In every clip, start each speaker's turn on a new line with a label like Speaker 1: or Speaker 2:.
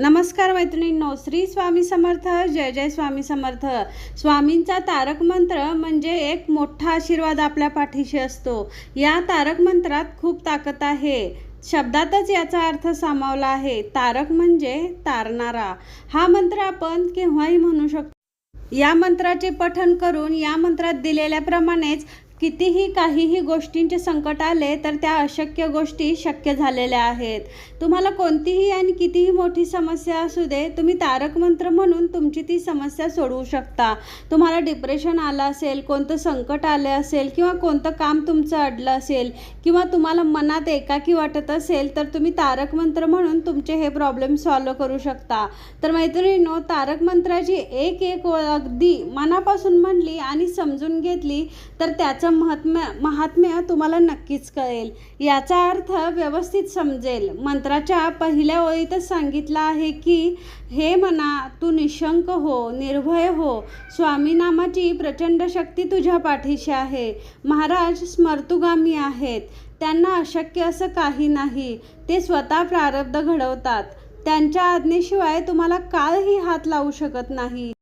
Speaker 1: नमस्कार मैत्रिणींनो श्री स्वामी समर्थ जय जय स्वामी समर्थ. स्वामींचा तारक मंत्र म्हणजे एक मोठा आशीर्वाद आपल्या पाठीशी असतो. या तारक मंत्रात खूप ताकद आहे. शब्दातच याचा अर्थ सामावला आहे. तारक म्हणजे तारणारा. हा मंत्र आपण केव्हाही म्हणू शकतो. या मंत्राचे पठण करून या मंत्रात दिलेल्याप्रमाणेच कितीही काहीही गोष्टींचे संकट आले तर त्या अशक्य गोष्टी शक्य झालेल्या आहेत. तुम्हाला कोणतीही आणि कितीही मोठी समस्या असू दे तुम्ही तारक मंत्र म्हणून तुमची ती समस्या सोडवू शकता. तुम्हाला डिप्रेशन आलं असेल कोणतं संकट आलं असेल किंवा कोणतं काम तुमचं अडलं असेल किंवा तुम्हाला मनात एकाकी वाटत असेल तर तुम्ही तारक मंत्र म्हणून तुमचे हे प्रॉब्लेम सॉल्व करू शकता. तर मैत्रिणींनो तारक मंत्राची एक एक अगदी मनापासून म्हणली आणि समजून घेतली तर त्याचं महात्म्य महात्म्य तुम्हाला नक्कीच कळेल. याचा अर्थ व्यवस्थित समजेल. मंत्राच्या पहिल्या ओळीतच सांगितलं आहे की हे मना तू निशंक हो निर्भय हो. स्वामी नामाची प्रचंड शक्ती तुझ्या पाठीशी आहे. महाराज स्मर्तुगामी आहेत. त्यांना अशक्य असं काही नाही. ते स्वतः प्रारब्ध घडवतात. त्यांच्या आज्ञेशिवाय तुम्हाला काळही हात लावू शकत नाही.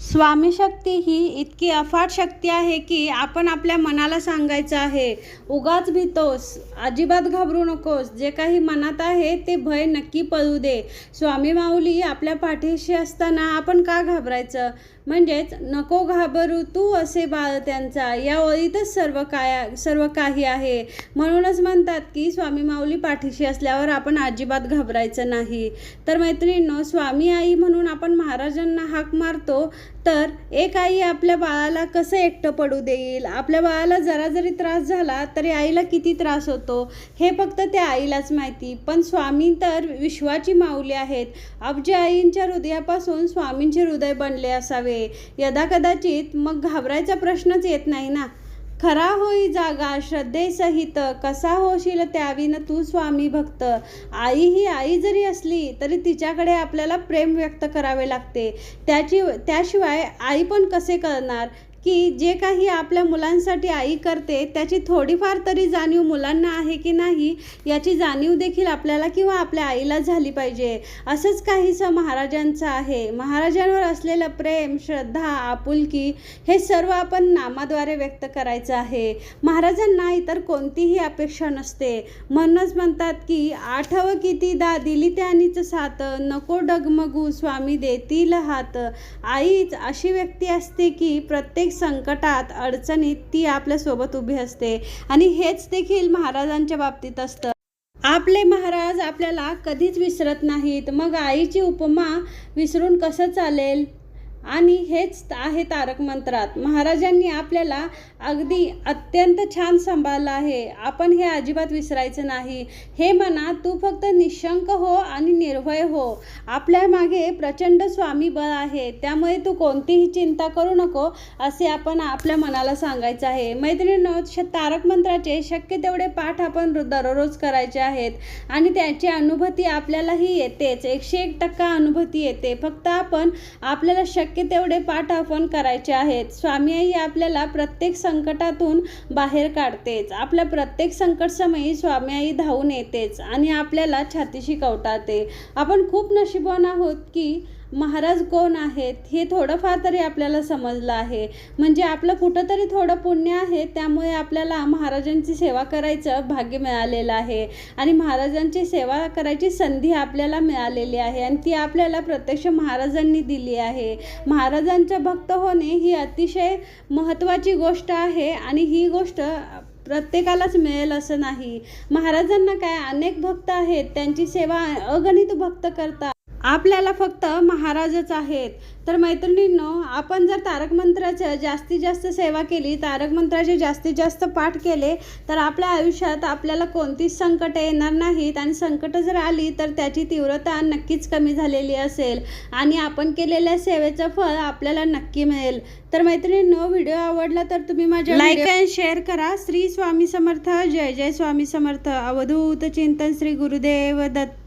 Speaker 1: स्वामी शक्ती ही इतकी अफाट शक्ती आहे की आपण आपल्या मनाला सांगायचं आहे उगाच भीतोस अजिबात घाबरू नकोस जे काही मनात आहे ते भय नक्की पळू दे. स्वामी माऊली आपल्या पाठीशी असताना आपण का घाबरायचं? म्हणजेच नको घाबरू तू असे बाळ त्यांचा. या ओळीतच सर्व काय सर्व काही आहे. म्हणूनच म्हणतात की स्वामी माऊली पाठीशी असल्यावर आपण अजिबात घाबरायचं नाही. तर मैत्रिणींनो स्वामी आई म्हणून आपण महाराजांना हाक मारतो तर एक आई आपल्या बाळाला कसं एकटं पडू देईल? आपल्या बाळाला जरा जरी त्रास झाला तरी आईला किती त्रास होतो? हे फक्त त्या आईलाच माहिती. पण स्वामी तर विश्वाची माऊली आहेत. अब्ज आईंच्या हृदयापासून स्वामींचे हृदय बनले असावे. यदा कदाचित मग घाबरायचा प्रश्नच येत नाही ना. खरा होई जागा श्रद्धेसहित कसा होशील त्याविन तू स्वामी भक्त. आई ही आई जरी असली तरी तिच्याकडे आपल्याला प्रेम व्यक्त करावे लागते. त्याची त्याशिवाय आई पण कसे करणार? की जे काही आपल्या मुलांसाठी आई करते त्याची थोडीफार तरी जाणीव मुलांना आहे की नाही याची जाणीव देखील आपल्याला किंवा आपल्या आईला झाली पाहिजे. असंच काहीसं महाराजांचं आहे. महाराजांवर असलेलं प्रेम श्रद्धा आपुलकी हे सर्व आपण नामाद्वारे व्यक्त करायचं आहे. महाराजांना इतर कोणतीही अपेक्षा नसते. म्हणूनच म्हणतात की आठव किती दा दिली त्यानीच साथ नको डगमगू स्वामी देतील हात. आईच अशी व्यक्ती असते की प्रत्येक संकटात अडचणीत ती आपल्यासोबत उभी असते. आणि हेच देखील महाराजांच्या बाबतीत असतं. आपले महाराज आपल्याला कधीच विसरत नाहीत. मग आईची उपमा विसरून कसं चालेल? आणि हेच आहे तारक मंत्रात. महाराजांनी आपल्याला अगदी अत्यंत छान सांभाळलं आहे. आपण हे अजिबात विसरायचं नाही. हे म्हणा तू फक्त निशंक हो आणि निर्भय हो. आपल्या मागे प्रचंड स्वामी बळ आहे. त्यामुळे तू कोणतीही चिंता करू नको असे आपण आपल्या मनाला सांगायचं आहे. मैत्रिणीनं श तारक मंत्राचे शक्य तेवढे पाठ आपण दररोज करायचे आहेत. आणि त्याची अनुभूती आपल्यालाही येतेच. एकशे एक टक्का अनुभूती येते. फक्त आपण आपल्याला शक्य तेवढे पाठ आपण करायचे आहेत. स्वामी आई आपल्याला प्रत्येक संकटातून बाहेर काढतेच. आपल्या प्रत्येक संकटसमयी स्वामी आई धावून येतेच आणि आपल्याला छातीशी कवटाते. आपण खूप नशिबवान आहोत की महाराज कोण आहेत हे थोडंफार तरी आपल्याला समजलं आहे. म्हणजे आपलं कुठंतरी थोडं पुण्य आहे त्यामुळे आपल्याला महाराजांची सेवा करायचं भाग्य मिळालेलं आहे. आणि महाराजांची सेवा करायची संधी आपल्याला मिळालेली आहे आणि ती आपल्याला प्रत्यक्ष महाराजांनी दिली आहे. महाराजांचं भक्त होणे ही अतिशय महत्त्वाची गोष्ट आहे आणि ही गोष्ट प्रत्येकालाच मिळेल असं नाही. महाराजांना काय अनेक भक्त आहेत त्यांची सेवा अगणित भक्त करतात. आपल्याला फक्त महाराजच आहेत. तर मैत्रिणींनो आपण जर तारक मंत्राचं जास्तीत जास्त सेवा केली तारक मंत्राचे जास्तीत जास्त पाठ केले तर आपल्या आयुष्यात आपल्याला कोणतीच संकटं येणार नाहीत आणि संकटं जर आली तर त्याची तीव्रता नक्कीच कमी झालेली असेल आणि आपण केलेल्या सेवेचं फळ आपल्याला नक्की मिळेल. तर मैत्रिणींनो व्हिडिओ आवडला तर तुम्ही माझ्या लाईक अँड शेअर करा. श्री स्वामी समर्थ. जय जय स्वामी समर्थ. अवधूत चिंतन श्री गुरुदेव दत्त.